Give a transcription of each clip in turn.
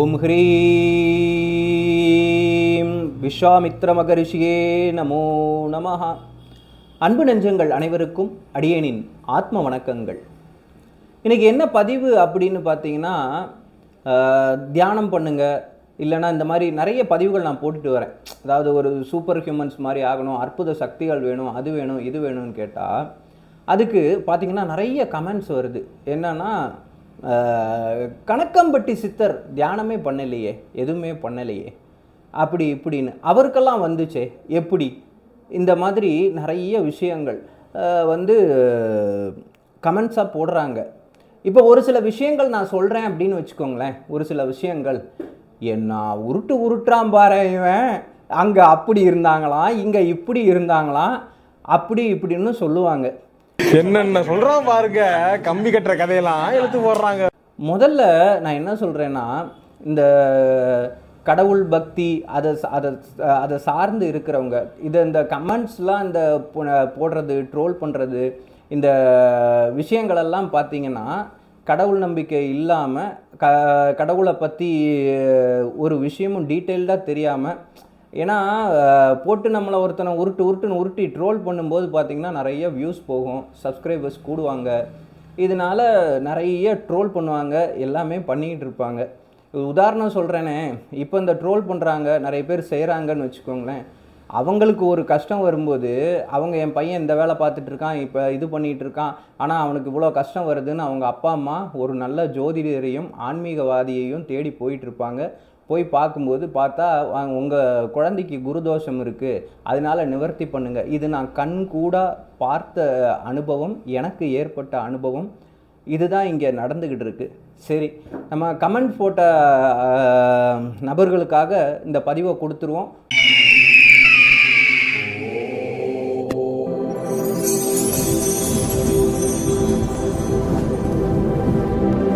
ஓம் ஹ்ரீம். விஸ்வாமித்ர மகரிஷியே நமோ நமஹ. அன்பு நெஞ்சங்கள் அனைவருக்கும் அடியேனின் ஆத்ம வணக்கங்கள். இன்றைக்கி என்ன பதிவு அப்படின்னு பார்த்தீங்கன்னா தியானம் பண்ணுங்கள் இல்லைன்னா இந்த மாதிரி நிறைய பதிவுகள் நான் போட்டுட்டு வரேன். அதாவது ஒரு சூப்பர் ஹியூமன்ஸ் மாதிரி ஆகணும் அற்புத சக்திகள் வேணும் அது வேணும் இது வேணும்னு கேட்டால் அதுக்கு பார்த்தீங்கன்னா நிறைய கமெண்ட்ஸ் வருது. என்னென்னா கணக்கம்பட்டி சித்தர் தியானமே பண்ணலையே எதுவுமே பண்ணலையே. அப்படி இப்படின்னு அவருக்கெல்லாம் வந்துச்சே எப்படி? இந்த மாதிரி நிறைய விஷயங்கள். வந்து கமெண்ட்ஸாக போடுறாங்க. இப்போ ஒரு சில விஷயங்கள் நான் சொல்கிறேன் அப்படின்னு வச்சுக்கோங்களேன். ஒரு சில விஷயங்கள். என்ன உருட்டு உருட்டுறான் பாரு இவன். அங்கே அப்படி இருந்தாங்களாம் இங்கே இப்படி இருந்தாங்களாம். அப்படி இப்படின்னு சொல்லுவாங்க. என்னென்ன சொல்கிறான் பாருங்க. கம்பி கட்டுற கதையெல்லாம் எடுத்து போடுறாங்க. முதல்ல நான் என்ன சொல்கிறேன்னா இந்த கடவுள் பக்தி அதை அதை அதை சார்ந்து இருக்கிறவங்க இது இந்த கமெண்ட்ஸ்லாம் இந்த போடுறது ட்ரோல் பண்ணுறது இந்த விஷயங்களெல்லாம் பார்த்தீங்கன்னா கடவுள் நம்பிக்கை இல்லாமல் க கடவுளை பற்றி ஒரு விஷயமும் டீட்டெயில்டாக தெரியாமல் ஏன்னா போட்டு நம்மளை ஒருத்தனை உருட்டு உருட்டுன்னு உருட்டி ட்ரோல் பண்ணும்போது பார்த்திங்கன்னா நிறைய வியூஸ் போகும். சப்ஸ்கிரைபர்ஸ் கூடுவாங்க. இதனால் நிறைய ட்ரோல் பண்ணுவாங்க. எல்லாமே பண்ணிக்கிட்டு இருப்பாங்க. உதாரணம் சொல்கிறேனே இப்போ இந்த ட்ரோல் பண்ணுறாங்க நிறைய பேர் செய்கிறாங்கன்னு வச்சுக்கோங்களேன். அவங்களுக்கு ஒரு கஷ்டம் வரும்போது அவங்க என் பையன் இந்த வேலை பார்த்துட்டு இருக்கான் இப்போ இது பண்ணிகிட்டு இருக்கான். ஆனால் அவனுக்கு இவ்வளோ கஷ்டம் வருதுன்னு அவங்க அப்பா அம்மா ஒரு நல்ல ஜோதிடரையும் ஆன்மீகவாதியையும் தேடி போயிட்டுருப்பாங்க போய் பார்க்கும்போது பார்த்தா உங்கள் குழந்தைக்கு குருதோஷம் இருக்குது அதனால் நிவர்த்தி பண்ணுங்கள் இது நான் கண் கூட பார்த்த அனுபவம் எனக்கு ஏற்பட்ட அனுபவம். இதுதான் இங்கே நடந்துக்கிட்டு இருக்குது சரி நம்ம கமெண்ட் போட்ட நபர்களுக்காக இந்த பதிவை கொடுத்துருவோம்.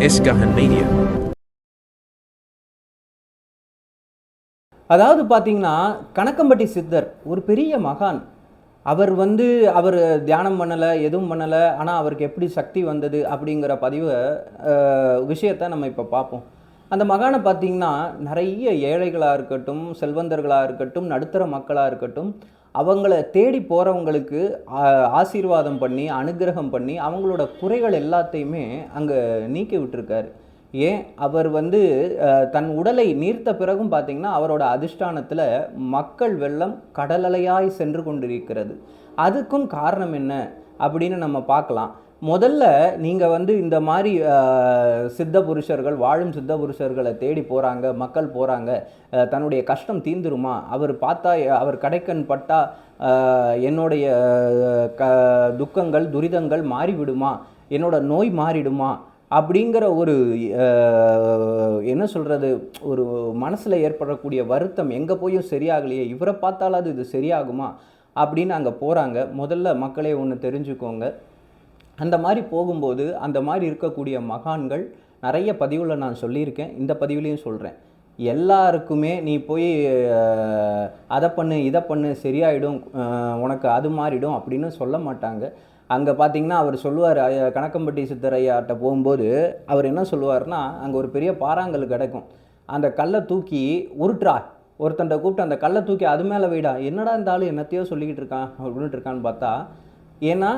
Iskahan Media. அதாவது பார்த்தீங்கன்னா கணக்கம்பட்டி சித்தர் ஒரு பெரிய மகான். அவர் வந்து அவர் தியானம் பண்ணலை எதுவும் பண்ணலை ஆனால் அவருக்கு எப்படி சக்தி வந்தது அப்படிங்கிற பதிவை விஷயத்தை நம்ம இப்போ பார்ப்போம் அந்த மகானை பார்த்தீங்கன்னா நிறைய ஏழைகளாக இருக்கட்டும் செல்வந்தர்களாக இருக்கட்டும் நடுத்தர மக்களாக இருக்கட்டும் அவங்கள தேடி போகிறவங்களுக்கு ஆசீர்வாதம் பண்ணி அனுக்கிரகம் பண்ணி அவங்களோட குறைகள் எல்லாத்தையுமே அங்கே நீக்கி விட்டுருக்காரு. ஏன் அவர் வந்து தன் உடலை நீர்த்த பிறகும் பார்த்தீங்கன்னா அவரோட அதிஷ்டானத்தில் மக்கள் வெள்ளம் கடலலையாய் சென்று கொண்டிருக்கிறது. அதுக்கும் காரணம் என்ன அப்படின்னு நம்ம பார்க்கலாம். முதல்ல நீங்கள் வந்து இந்த மாதிரி சித்த புருஷர்கள் வாழும் சித்த புருஷர்களை தேடி போகிறாங்க மக்கள் போகிறாங்க தன்னுடைய கஷ்டம் தீந்துருமா அவர் பார்த்தா அவர் கடைக்கண் பட்டா என்னுடைய க துக்கங்கள் துரிதங்கள் மாறிவிடுமா? என்னோட நோய் மாறிடுமா? அப்படிங்கிற ஒரு என்ன சொல்கிறது ஒரு மனசில் ஏற்படக்கூடிய வருத்தம் எங்கே போயும் சரியாகலையே இவரை பார்த்தாலாவது இது சரியாகுமா அப்படின்னு அங்கே போகிறாங்க முதல்ல மக்களே ஒன்று தெரிஞ்சுக்கோங்க. அந்த மாதிரி போகும்போது அந்த மாதிரி இருக்கக்கூடிய மகான்கள் நிறைய பதிவில் நான் சொல்லியிருக்கேன். இந்த பதிவுலையும் சொல்கிறேன் எல்லாருக்குமே நீ போய் அதை பண்ணு இதை பண்ணு சரியாயிடும் உனக்கு அது மாறிடும் அப்படின்னு சொல்ல மாட்டாங்க. அங்கே பார்த்தீங்கன்னா அவர் சொல்லுவார் கணக்கம்பட்டி சித்தரையாட்ட போகும்போது அவர் என்ன சொல்லுவார்னா அங்கே ஒரு பெரிய பாறாங்கல் கிடைக்கும். அந்த கல்லை தூக்கி உருட்டுறா. ஒருத்தன்ட்ட கூப்பிட்டு அந்த கல்லை தூக்கி அது மேலே வைடா. என்னடா இந்த என்னத்தையோ சொல்லிக்கிட்டு இருக்கான் அப்படின்ட்டு இருக்கான்னு பார்த்தா ஏன்னா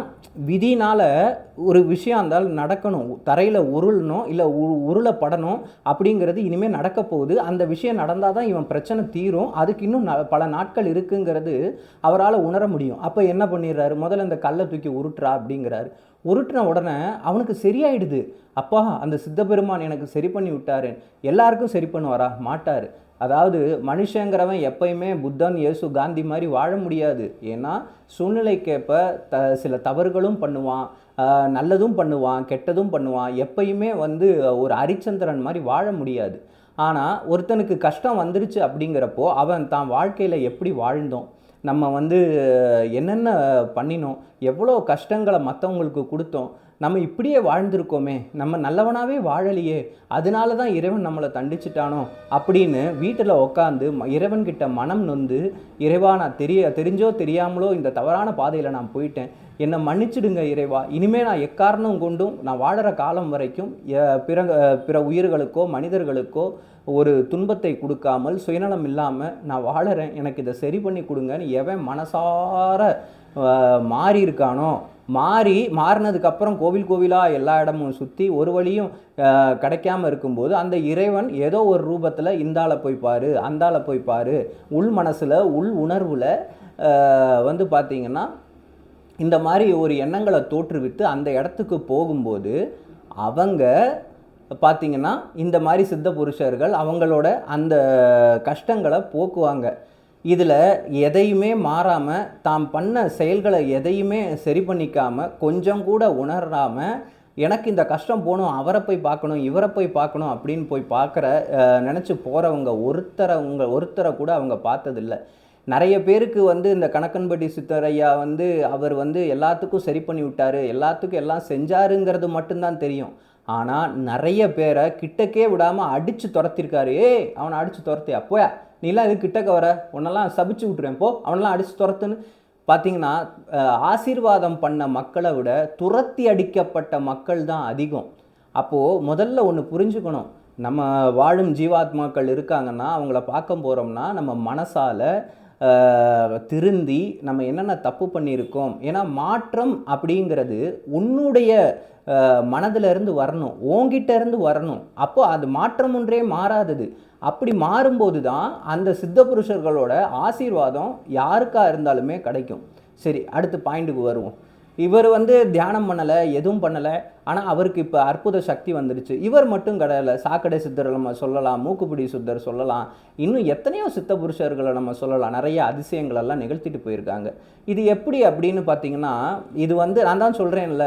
விதினால் ஒரு விஷயம் இருந்தாலும் நடக்கணும். தரையில் உருளணும் இல்லை உ உருளப்படணும் அப்படிங்கிறது இனிமேல் நடக்க போகுது. அந்த விஷயம் நடந்தால் தான் இவன் பிரச்சனை தீரும். அதுக்கு இன்னும் ந பல நாட்கள் இருக்குங்கிறது அவரால் உணர முடியும். அப்போ என்ன பண்ணிடுறாரு? முதல்ல இந்த கல்லை தூக்கி உருட்டுறா அப்படிங்கிறாரு. உருட்டின உடனே அவனுக்கு சரியாயிடுது. அப்பா அந்த சித்தபெருமான் எனக்கு சரி பண்ணி விட்டாரு. எல்லாருக்கும் சரி பண்ணுவாரா? மாட்டார். அதாவது மனுஷங்கிறவன் எப்பயுமே புத்தன் இயேசு காந்தி மாதிரி வாழ முடியாது. ஏன்னா சூழ்நிலைக்கேற்ப த சில தவறுகளும் பண்ணுவான் நல்லதும் பண்ணுவான் கெட்டதும் பண்ணுவான். எப்பயுமே வந்து ஒரு ஹரிச்சந்திரன் மாதிரி வாழ முடியாது. ஆனால் ஒருத்தனுக்கு கஷ்டம் வந்துருச்சு அப்படிங்கிறப்போ அவன் தான் வாழ்க்கையில் எப்படி வாழ்ந்தோம்? நம்ம வந்து என்னென்ன பண்ணினோம் எவ்வளோ கஷ்டங்களை மற்றவங்களுக்கு கொடுத்தோம் நம்ம இப்படியே வாழ்ந்திருக்கோமே நம்ம நல்லவனாகவே வாழலையே அதனால தான் இறைவன் நம்மளை தண்டிச்சிட்டானோ அப்படின்னு வீட்டில் உட்காந்து இறைவன்கிட்ட மனம் நொந்து இறைவா நான் தெரிய தெரிஞ்சோ தெரியாமலோ இந்த தவறான பாதையில் நான் போயிட்டேன். என்னை மன்னிச்சிடுங்க இறைவா. இனிமேல் நான் எக்காரணம் கொண்டும் நான் வாழற காலம் வரைக்கும் எ- பிற பிற உயிர்களுக்கோ மனிதர்களுக்கோ ஒரு துன்பத்தை கொடுக்காமல் சுயநலம் இல்லாமல் நான் வாழறேன். எனக்கு இதை சரி பண்ணி கொடுங்கன்னு எவன் மனசார மாறி இருக்கானோ மாறி மாறினதுக்கப்புறம் கோவில் கோவிலாக எல்லா இடமும் சுற்றி ஒரு வழியும் கிடைக்காம இருக்கும்போது அந்த இறைவன் ஏதோ ஒரு ரூபத்தில் இந்தால போய் பாரு அந்தால போய் பாரு. உள் மனசில் உள் உணர்வில் வந்து பார்த்திங்கன்னா இந்த மாதிரி ஒரு எண்ணங்களை தோற்றுவித்து அந்த இடத்துக்கு போகும்போது அவங்க பார்த்திங்கன்னா இந்த மாதிரி சித்த புருஷர்கள் அவங்களோட அந்த கஷ்டங்களை போக்குவாங்க. இதில் எதையுமே மாறாமல் தாம் பண்ண செயல்களை எதையுமே சரி பண்ணிக்காமல் கொஞ்சம் கூட உணராமல் எனக்கு இந்த கஷ்டம் போகணும் அவரை போய் பார்க்கணும் இவரை போய் பார்க்கணும் அப்படின்னு போய் பார்க்குற நினச்சி போகிறவங்க ஒருத்தரை உங்கள் ஒருத்தரை கூட அவங்க பார்த்ததில்ல. நிறைய பேருக்கு வந்து இந்த கணக்கன்பட்டி சித்தரையா வந்து அவர் வந்து எல்லாத்துக்கும் சரி பண்ணி விட்டாரு எல்லாத்துக்கும் எல்லாம் செஞ்சாருங்கிறது மட்டும்தான் தெரியும். ஆனால் நிறைய பேரை கிட்டக்கே விடாமல் அடித்து துரத்திருக்காரு. ஏ அவனை அடித்து துரத்தியா? அப்போயா நீலாம் இது கிட்டக்க வர? உன்னெல்லாம் சபிச்சு விட்டுறேன் போ அவனெல்லாம் அடித்து துரத்துன்னு. பார்த்தீங்கன்னா ஆசீர்வாதம் பண்ண மக்களை விட துரத்தி அடிக்கப்பட்ட மக்கள் தான் அதிகம். அப்போது முதல்ல ஒன்று புரிஞ்சுக்கணும். நம்ம வாழும் ஜீவாத்மாக்கள் இருக்காங்கன்னா அவங்கள பார்க்க போகிறோம்னா நம்ம மனசால திருந்தி நம்ம என்னென்ன தப்பு பண்ணியிருக்கோம்? ஏன்னா மாற்றம் அப்படிங்கிறது உன்னுடைய மனதிலிருந்து வரணும். ஓங்கிட்டேருந்து வரணும். அப்போ அது மாற்றம் ஒன்றே மாறாதது. அப்படி மாறும்போது தான் அந்த சித்த புருஷர்களோட ஆசீர்வாதம் யாருக்காக இருந்தாலுமே கிடைக்கும். சரி அடுத்து பாயிண்ட்டுக்கு வருவோம். இவர் வந்து தியானம் பண்ணலை எதுவும் பண்ணலை. ஆனால் அவருக்கு இப்போ அற்புத சக்தி வந்துடுச்சு இவர் மட்டும் கிடையாது சாக்கடை சித்தர் நம்ம சொல்லலாம் மூக்குப்பிடி சித்தர் சொல்லலாம். இன்னும் எத்தனையோ சித்த புருஷர்களை நம்ம சொல்லலாம். நிறைய அதிசயங்களெல்லாம் நிகழ்த்திட்டு போயிருக்காங்க. இது எப்படி அப்படின்னு பார்த்தீங்கன்னா இது வந்து நான் தான் சொல்கிறேன்ல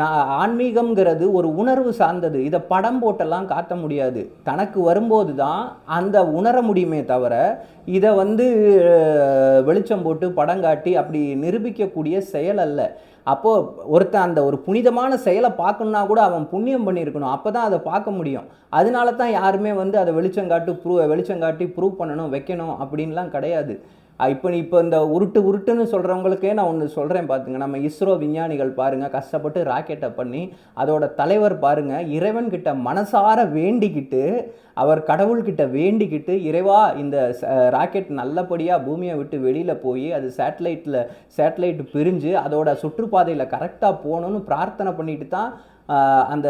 நான் ஆன்மீகம்ங்கிறது ஒரு உணர்வு சார்ந்தது. இதை படம் போட்டெல்லாம் காட்ட முடியாது. தனக்கு வரும்போது தான் அந்த உணர முடியுமே தவிர இதை வந்து வெளிச்சம் போட்டு படம் காட்டி அப்படி நிரூபிக்கக்கூடிய செயல் அல்ல. அப்போது ஒருத்தன் அந்த ஒரு புனிதமான செயலை பார்க்கணுன்னா கூட அவன் புண்ணியம் பண்ணியிருக்கணும். அப்போ தான் அதை பார்க்க முடியும். அதனால தான் யாருமே வந்து அதை வெளிச்சம் காட்டு ப்ரூ வெளிச்சம் காட்டி ப்ரூவ் பண்ணணும் வைக்கணும் அப்படின்லாம் கிடையாது. இப்போ நீ இப்போ இந்த உருட்டு உருட்டுன்னு சொல்கிறவங்களுக்கே நான் ஒன்று சொல்கிறேன் பார்த்துங்க நம்ம இஸ்ரோ விஞ்ஞானிகள் பாருங்கள் கஷ்டப்பட்டு ராக்கெட்டை பண்ணி அதோட தலைவர் பாருங்கள் இறைவன்கிட்ட மனசார வேண்டிக்கிட்டு அவர் கடவுள்கிட்ட வேண்டிக்கிட்டு இறைவா இந்த ராக்கெட் நல்லபடியாக பூமியை விட்டு வெளியில் போய் அது சேட்டலைட்டில் சேட்டலைட் பிரிஞ்சு அதோட சுற்றுப்பாதையில் கரெக்டாக போகணும்னு பிரார்த்தனை பண்ணிட்டு தான் அந்த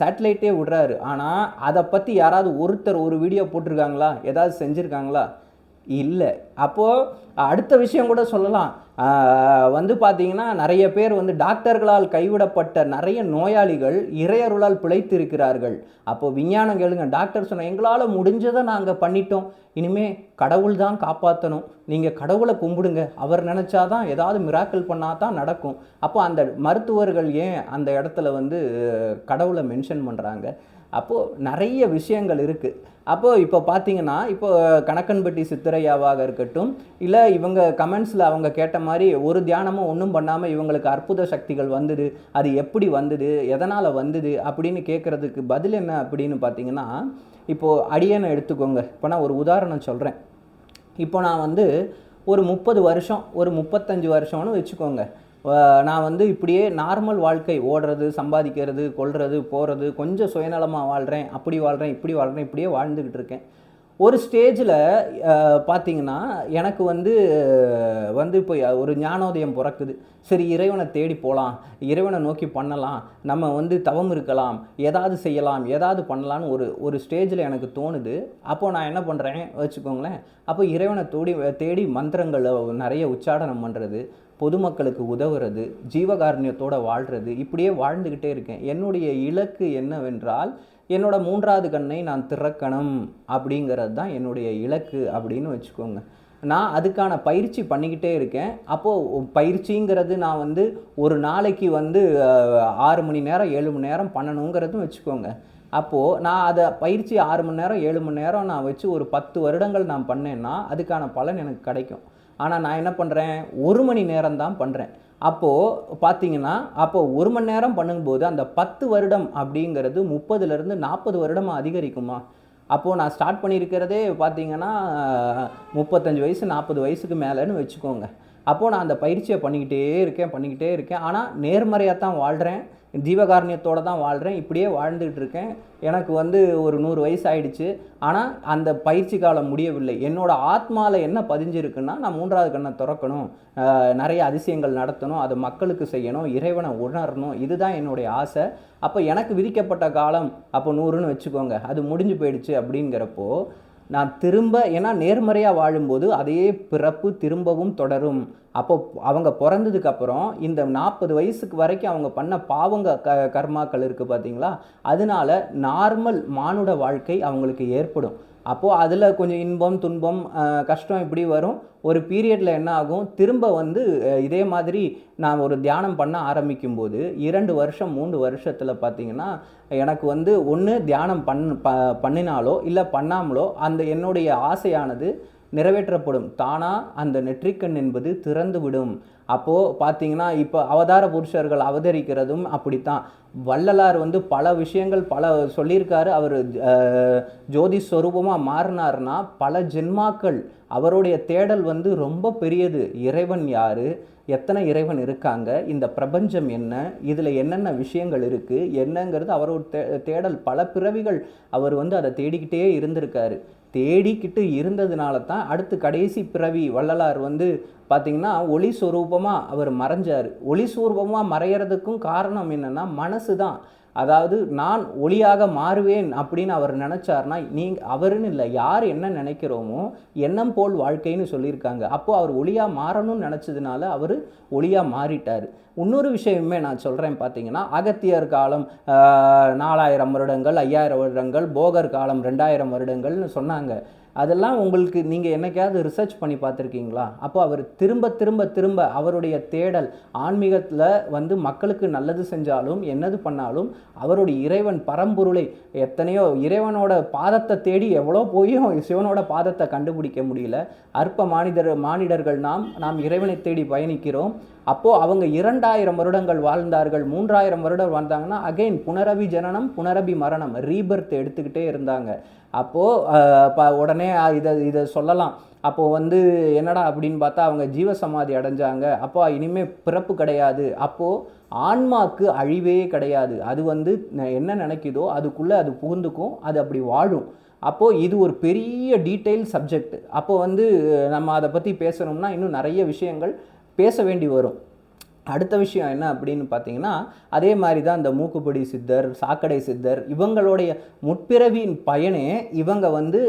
சேட்டலைட்டே விடுறாரு. ஆனால் அதை பற்றி யாராவது ஒருத்தர் ஒரு வீடியோ போட்டிருக்காங்களா? ஏதாவது செஞ்சுருக்காங்களா? இல்லை. அப்போது அடுத்த விஷயம் கூட சொல்லலாம். வந்து பார்த்தீங்கன்னா நிறைய பேர் வந்து டாக்டர்களால் கைவிடப்பட்ட நிறைய நோயாளிகள் இறையருளால் பிழைத்து இருக்கிறார்கள் அப்போ விஞ்ஞானம் கேளுங்க. டாக்டர் சொன்ன எங்களால் முடிஞ்சதை நாங்கள் பண்ணிட்டோம். இனிமேல் கடவுள் தான் காப்பாற்றணும் நீங்கள் கடவுளை கும்பிடுங்க. அவர் நினச்சாதான் ஏதாவது மிராக்கள் பண்ணால் தான் நடக்கும். அப்போ அந்த மருத்துவர்கள் ஏன் அந்த இடத்துல வந்து கடவுளை மென்ஷன் பண்ணுறாங்க அப்போது நிறைய விஷயங்கள் இருக்குது அப்போது இப்போ பார்த்தீங்கன்னா இப்போ கணக்கன்பட்டி சித்தரையாவாக இருக்கட்டும் இல்லை இவங்க கமெண்ட்ஸில் அவங்க கேட்ட மாதிரி ஒரு தியானமும் ஒன்றும் பண்ணாமல் இவங்களுக்கு அற்புத சக்திகள் வந்தது அது எப்படி வந்தது எதனால் வந்தது அப்படின்னு கேட்குறதுக்கு பதில் என்ன அப்படின்னு பார்த்தீங்கன்னா இப்போது அடியனை எடுத்துக்கோங்க. இப்போ நான் ஒரு உதாரணம் சொல்கிறேன் இப்போ நான் வந்து ஒரு முப்பது வருஷம் ஒரு முப்பத்தஞ்சு வருஷம்னு வச்சுக்கோங்க. நான் வந்து இப்படியே நார்மல் வாழ்க்கை ஓடுறது சம்பாதிக்கிறது கொள்வது போகிறது கொஞ்சம் சுயநலமாக வாழ்கிறேன் அப்படி வாழ்கிறேன் இப்படி வாழ்கிறேன் இப்படியே வாழ்ந்துக்கிட்டு இருக்கேன். ஒரு ஸ்டேஜில் பார்த்தீங்கன்னா எனக்கு வந்து வந்து இப்போ ஒரு ஞானோதயம் பிறக்குது. சரி இறைவனை தேடி போகலாம் இறைவனை நோக்கி பண்ணலாம். நம்ம வந்து தவம் இருக்கலாம். ஏதாவது செய்யலாம். ஏதாவது பண்ணலான்னு ஒரு ஒரு ஸ்டேஜில் எனக்கு தோணுது. அப்போது நான் என்ன பண்ணுறேன் வச்சுக்கோங்களேன். அப்போ இறைவனை தேடி தேடி மந்திரங்களை நிறைய உச்சாடனம் பண்ணுறது பொதுமக்களுக்கு உதவுறது ஜீவகாருண்யத்தோடு வாழ்கிறது இப்படியே வாழ்ந்துக்கிட்டே இருக்கேன். என்னுடைய இலக்கு என்னவென்றால் என்னோட மூன்றாவது கண்ணை நான் திறக்கணும் அப்படிங்கிறது தான் என்னுடைய இலக்கு அப்படின்னு வச்சுக்கோங்க. நான் அதுக்கான பயிற்சி பண்ணிக்கிட்டே இருக்கேன். அப்போது பயிற்சிங்கிறது நான் வந்து ஒரு நாளைக்கு வந்து ஆறு மணி நேரம் ஏழு மணி நேரம் பண்ணணுங்கிறதும் வச்சுக்கோங்க. அப்போது நான் அதை பயிற்சி ஆறு மணி நேரம் ஏழு மணி நேரம் நான் வச்சு ஒரு பத்து வருடங்கள் நான் பண்ணேன்னா அதுக்கான பலன் எனக்கு கிடைக்கும். ஆனால் நான் என்ன பண்ணுறேன் ஒரு மணி நேரம் தான் பண்ணுறேன் அப்போது பார்த்தீங்கன்னா அப்போது ஒரு மணி நேரம் பண்ணும்போது அந்த பத்து வருடம் அப்படிங்கிறது முப்பதுலேருந்து நாற்பது வருடமாக அதிகரிக்குமா? அப்போது நான் ஸ்டார்ட் பண்ணியிருக்கிறதே பார்த்தீங்கன்னா முப்பத்தஞ்சு வயசு நாற்பது வயசுக்கு மேலேன்னு வச்சுக்கோங்க. அப்போது நான் அந்த பயிற்சியை பண்ணிக்கிட்டே இருக்கேன் பண்ணிக்கிட்டே இருக்கேன். ஆனால் நேர்மறையாக தான் வாழ்கிறேன் ஜீவகாரணியத்தோடு தான் வாழ்கிறேன் இப்படியே வாழ்ந்துகிட்டு இருக்கேன். எனக்கு வந்து ஒரு நூறு வயசு ஆயிடுச்சு. ஆனால் அந்த பயிற்சி காலம் முடியவில்லை. என்னோடய ஆத்மாவில் என்ன பதிஞ்சிருக்குன்னா நான் மூன்றாவது கண்ணை திறக்கணும். நிறைய அதிசயங்கள் நடத்தணும். அதை மக்களுக்கு செய்யணும். இறைவனை உணரணும். இதுதான் என்னுடைய ஆசை. அப்போ எனக்கு விதிக்கப்பட்ட காலம் அப்போ நூறுன்னு வச்சுக்கோங்க. அது முடிஞ்சு போயிடுச்சு அப்படிங்கிறப்போ நான் திரும்ப ஏன்னா நேர்மறையாக வாழும்போது அதே பிறப்பு திரும்பவும் தொடரும். அப்போ அவங்க பிறந்ததுக்கப்புறம் இந்த நாற்பது வயசுக்கு வரைக்கும் அவங்க பண்ண பாவங்க க கர்மாக்கள் இருக்குது பார்த்தீங்களா அதனால நார்மல் மானுட வாழ்க்கை அவங்களுக்கு ஏற்படும். அப்போது அதில் கொஞ்சம் இன்பம் துன்பம் கஷ்டம் இப்படி வரும். ஒரு பீரியடில் என்ன ஆகும்? திரும்ப வந்து இதே மாதிரி நான் ஒரு தியானம் பண்ண ஆரம்பிக்கும் போது இரண்டு வருஷம் மூன்று வருஷத்தில் பார்த்தீங்கன்னா எனக்கு வந்து ஒன்று தியானம் பண் ப பண்ணினாலோ இல்லை பண்ணாமலோ அந்த என்னுடைய ஆசையானது நிறைவேற்றப்படும். தானா அந்த நெற்றிக்கண் என்பது திறந்துவிடும். அப்போது பார்த்தீங்கன்னா இப்போ அவதார புருஷர்கள் அவதரிக்கிறதும் அப்படித்தான். வள்ளலார் வந்து பல விஷயங்கள் பல சொல்லியிருக்காரு. அவர் ஜோதி ஸ்வரூபமாக மாறினார்னா பல ஜென்மாக்கள் அவருடைய தேடல் வந்து ரொம்ப பெரியது. இறைவன் யார்? எத்தனை இறைவன் இருக்காங்க? இந்த பிரபஞ்சம் என்ன? இதில் என்னென்ன விஷயங்கள் இருக்குது என்னங்கிறது அவரோட தேடல். பல பிறவிகள் அவர் வந்து அதை தேடிக்கிட்டே இருந்திருக்காரு. தேடிக்கிட்டு இருந்ததுனால தான் அடுத்து கடைசி பிறவி வள்ளலார் வந்து பார்த்திங்கன்னா ஒளி ஸ்வரூபமாக அவர் மறைஞ்சார். ஒளி ஸ்வரூபமாக மறையிறதுக்கும் காரணம் என்னென்னா மனசு தான் அதாவது நான் ஒளியாக மாறுவேன் அப்படின்னு அவர் நினச்சார்னா நீங்கள் அவருன்னு இல்லை யார் என்ன நினைக்கிறோமோ எண்ணம் போல் வாழ்க்கைன்னு சொல்லியிருக்காங்க. அப்போது அவர் ஒளியாக மாறணும்னு நினச்சதுனால அவர் ஒளியாக மாறிட்டார். இன்னொரு விஷயமே நான் சொல்கிறேன் பார்த்தீங்கன்னா அகத்தியர் காலம் நாலாயிரம் வருடங்கள் ஐயாயிரம் வருடங்கள் போகர் காலம் ரெண்டாயிரம் வருடங்கள்னு சொன்னாங்க. அதெல்லாம் உங்களுக்கு நீங்கள் என்னைக்காவது ரிசர்ச் பண்ணி பார்த்துருக்கீங்களா? அப்போ அவர் திரும்ப திரும்ப திரும்ப அவருடைய தேடல் ஆன்மீகத்தில் வந்து மக்களுக்கு நல்லது செஞ்சாலும் என்னது பண்ணாலும் அவருடைய இறைவன் பரம்பொருளை எத்தனையோ இறைவனோட பாதத்தை தேடி எவ்வளோ போயும் சிவனோட பாதத்தை கண்டுபிடிக்க முடியல. அற்ப மானிடர் மானிடர்கள் நாம் நாம் இறைவனை தேடி பயணிக்கிறோம். அப்போது அவங்க இரண்டாயிரம் வருடங்கள் வாழ்ந்தார்கள் மூன்றாயிரம் வருடம் வாழ்ந்தாங்கன்னா அகைன் புனரபி ஜனனம் புனரபி மரணம் ரீபர்த் எடுத்துக்கிட்டே இருந்தாங்க. அப்போது உடனே இதை இதை சொல்லலாம். அப்போது வந்து என்னடா அப்படின்னு பார்த்தா அவங்க ஜீவசமாதி அடைஞ்சாங்க. அப்போ இனிமேல் பிறப்பு கிடையாது. அப்போது ஆன்மாக்கு அழிவே கிடையாது. அது வந்து என்ன நினைக்குதோ அதுக்குள்ளே அது புகுந்துக்கும் அது அப்படி வாழும். அப்போது இது ஒரு பெரிய டீட்டெயில் சப்ஜெக்ட் அப்போது வந்து நம்ம அதை பற்றி பேசணும்னா இன்னும் நிறைய விஷயங்கள் பேச வேண்டி வரும். அடுத்த விஷயம் என்ன அப்படின்னு பார்த்தீங்கன்னா அதே மாதிரி தான் இந்த மூக்குப்பொடி சித்தர் சாக்கடை சித்தர் இவங்களுடைய முற்பிறவியின் பயனே இவங்க வந்து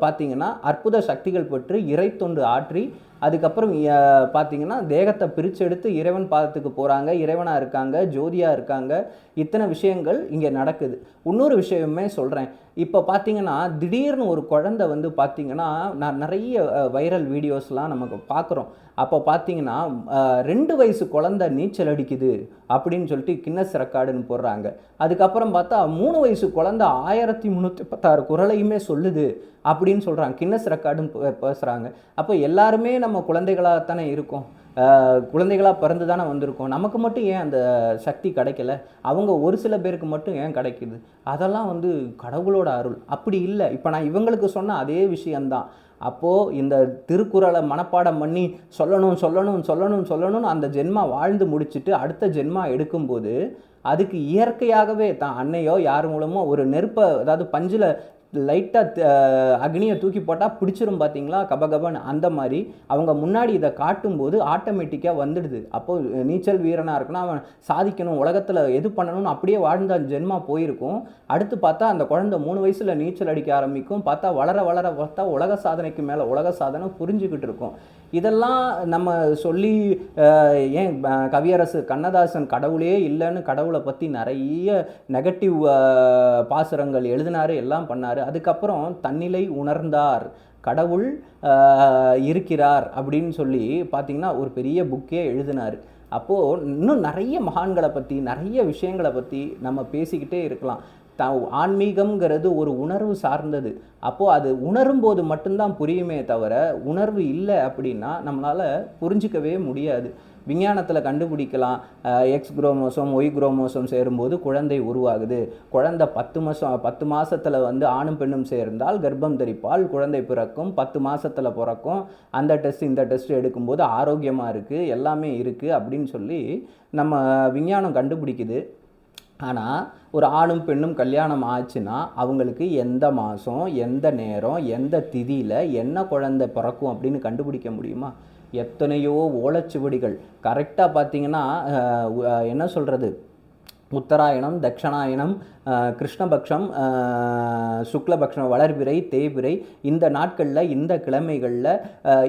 பார்த்தீங்கன்னா அற்புத சக்திகள் பெற்று இறை தொண்டு ஆற்றி அதுக்கப்புறம் பார்த்தீங்கன்னா தேகத்தை பிரிச்செடுத்து இறைவன் பாதத்துக்கு போகிறாங்க இறைவனாக இருக்காங்க ஜோதியாக இருக்காங்க. இத்தனை விஷயங்கள் இங்கே நடக்குது. இன்னொரு விஷயமே சொல்கிறேன் இப்போ பார்த்தீங்கன்னா திடீர்னு ஒரு குழந்தை வந்து பார்த்தீங்கன்னா நான் நிறைய வைரல் வீடியோஸ்லாம் நமக்கு பார்க்குறோம் அப்போ பார்த்தீங்கன்னா ரெண்டு வயசு குழந்தை நீச்சல் அடிக்குது அப்படின்னு சொல்லிட்டு கின்னஸ் ரெக்கார்டுன்னு போடுறாங்க. அதுக்கப்புறம் பார்த்தா மூணு வயசு குழந்தை ஆயிரத்தி முந்நூற்றி பத்தாறு குரலையுமே சொல்லுது. அப்படின்னு சொல்கிறாங்க கின்னஸ் ரெக்கார்டுன்னு பேசுகிறாங்க அப்போ எல்லாருமே நம்ம குழந்தைகளாகத்தானே இருக்கோம். குழந்தைகளாக பிறந்து தானே வந்திருக்கோம். நமக்கு மட்டும் ஏன் அந்த சக்தி கிடைக்கல? அவங்க ஒரு சில பேருக்கு மட்டும் ஏன் கிடைக்குது? அதெல்லாம் வந்து கடவுளோட அருள். அப்படி இல்லை. இப்போ நான் இவங்களுக்கு சொன்ன அதே விஷயந்தான் அப்போது இந்த திருக்குறளை மனப்பாடம் பண்ணி சொல்லணும் சொல்லணும் சொல்லணும் சொல்லணும்னு அந்த ஜென்மா வாழ்ந்து முடிச்சுட்டு அடுத்த ஜென்மா எடுக்கும்போது அதுக்கு இயற்கையாகவே தான் அன்னையோ யார் மூலமோ ஒரு நெருப்பை அதாவது பஞ்சில் லைட்டாக அக்னியை தூக்கி போட்டால் பிடிச்சிரும் பார்த்தீங்களா கபகபன் அந்த மாதிரி. அவங்க முன்னாடி இதை காட்டும்போது ஆட்டோமேட்டிக்காக வந்துடுது. அப்போது நீச்சல் வீரனாக இருக்குன்னா அவன் சாதிக்கணும் உலகத்தில் எது பண்ணணும்னு அப்படியே வாழ்ந்த ஜென்மா போயிருக்கும். அடுத்து பார்த்தா அந்த குழந்தை மூணு வயசில் நீச்சல் அடிக்க ஆரம்பிக்கும். பார்த்தா வளர வளர பார்த்தா உலக சாதனைக்கு மேலே உலக சாதனை புரிஞ்சுக்கிட்டு இருக்கும். இதெல்லாம் நம்ம சொல்லி ஏன் கவியரசு கண்ணதாசன் கடவுளே இல்லைன்னு கடவுளை பற்றி நிறைய நெகட்டிவ் பாசுரங்கள் எழுதினாரு எல்லாம் பண்ணார். அதுக்கப்புறம் தன்னிலை உணர்ந்தார். கடவுள் இருக்கிறார் அப்படின்னு சொல்லி பார்த்தீங்கன்னா ஒரு பெரிய புக்கே எழுதினார். அப்போது இன்னும் நிறைய மகான்களை பற்றி நிறைய விஷயங்களை பற்றி நம்ம பேசிக்கிட்டே இருக்கலாம். த ஆன்மீகம்ங்கிறது ஒரு உணர்வு சார்ந்தது. அப்போது அது உணரும் போது மட்டும்தான் புரியுமே தவிர உணர்வு இல்லை அப்படின்னா நம்மளால் புரிஞ்சிக்கவே முடியாது. விஞ்ஞானத்தில் கண்டுபிடிக்கலாம். எக்ஸ் குரோமோசோம் ஒய் குரோமோசோம் சேரும்போது குழந்தை உருவாகுது. குழந்தை பத்து மாதம் பத்து மாதத்தில் வந்து ஆணும் பெண்ணும் சேர்ந்தால் கர்ப்பம் தரிப்பால் குழந்தை பிறக்கும் பத்து மாதத்தில் பிறக்கும். அந்த டெஸ்ட் இந்த டெஸ்ட் எடுக்கும்போது ஆரோக்கியமாக இருக்குது எல்லாமே இருக்குது அப்படின்னு சொல்லி நம்ம விஞ்ஞானம் கண்டுபிடிக்குது. ஆனால் ஒரு ஆணும் பெண்ணும் கல்யாணம் ஆச்சுன்னா அவங்களுக்கு எந்த மாதம் எந்த நேரம் எந்த திதியில் என்ன குழந்தை பிறக்கும் அப்படின்னு கண்டுபிடிக்க முடியுமா? எத்தனையோ ஓலைச்சுவடிகள். கரெக்டாக பார்த்தீங்கன்னா என்ன சொல்கிறது உத்தராயணம் தக்ஷணாயணம் கிருஷ்ணபக்ஷம் சுக்லபக்ஷம் வளர்பிறை தேய்பிறை இந்த நாட்களில் இந்த கிழமைகளில்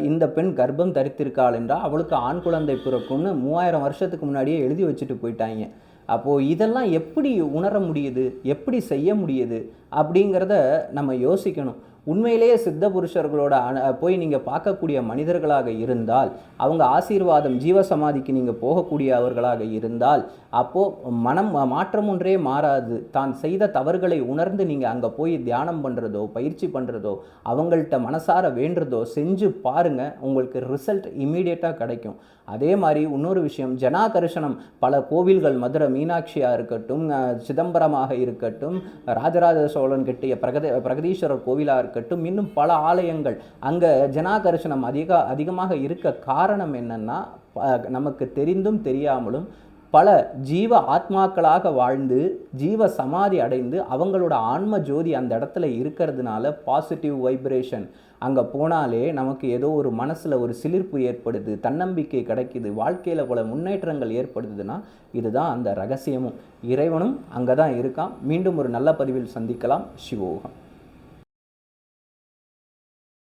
இந்த பெண் கர்ப்பம் தரித்திருக்காள் என்றால் அவளுக்கு ஆண் குழந்தை பிறக்கும்னு மூவாயிரம் வருஷத்துக்கு முன்னாடியே எழுதி வச்சுட்டு போயிட்டாங்க. அப்போது இதெல்லாம் எப்படி உணர முடியுது? எப்படி செய்ய முடியுது? அப்படிங்கிறத நம்ம யோசிக்கணும். உண்மையிலேயே சித்த புருஷர்களோட போய் நீங்கள் பார்க்கக்கூடிய மனிதர்களாக இருந்தால் அவங்க ஆசீர்வாதம் ஜீவசமாதிக்கு நீங்கள் போகக்கூடியவர்களாக இருந்தால் அப்போது மனம் மாற்றம் ஒன்றே மாறாது. தான் செய்த தவறுகளை உணர்ந்து நீங்கள் அங்கே போய் தியானம் பண்ணுறதோ பயிற்சி பண்ணுறதோ அவங்கள்ட்ட மனசார வேண்டுறதோ செஞ்சு பாருங்கள் உங்களுக்கு ரிசல்ட் இம்மீடியட்டாக கிடைக்கும். அதே மாதிரி இன்னொரு விஷயம் ஜனாகர்ஷணம். பல கோவில்கள் மதுரை மீனாட்சியாக இருக்கட்டும் சிதம்பரமாக இருக்கட்டும் ராஜராஜ சோழன் கிட்டிய பிரகத பிரகதீஸ்வரர் கோவிலாக இருக்கட்டும் இன்னும் பல ஆலயங்கள் அங்கே ஜனாகர்ஷணம் அதிக அதிகமாக இருக்க காரணம் என்னன்னா நமக்கு தெரிந்தும் தெரியாமலும் பல ஜீவ ஆத்மாக்களாக வாழ்ந்து ஜீவ சமாதி அடைந்து அவங்களோட ஆன்ம ஜோதி அந்த இடத்துல இருக்கிறதுனால பாசிட்டிவ் வைப்ரேஷன் அங்கே போனாலே நமக்கு ஏதோ ஒரு மனசில் ஒரு சிலிர்ப்பு ஏற்படுது தன்னம்பிக்கை கிடைக்குது வாழ்க்கையில் பல முன்னேற்றங்கள் ஏற்படுதுன்னா இதுதான் அந்த ரகசியமும். இறைவனும் அங்கே தான் இருக்கான். மீண்டும் ஒரு நல்ல பதிவில் சந்திக்கலாம். சிவோகம்.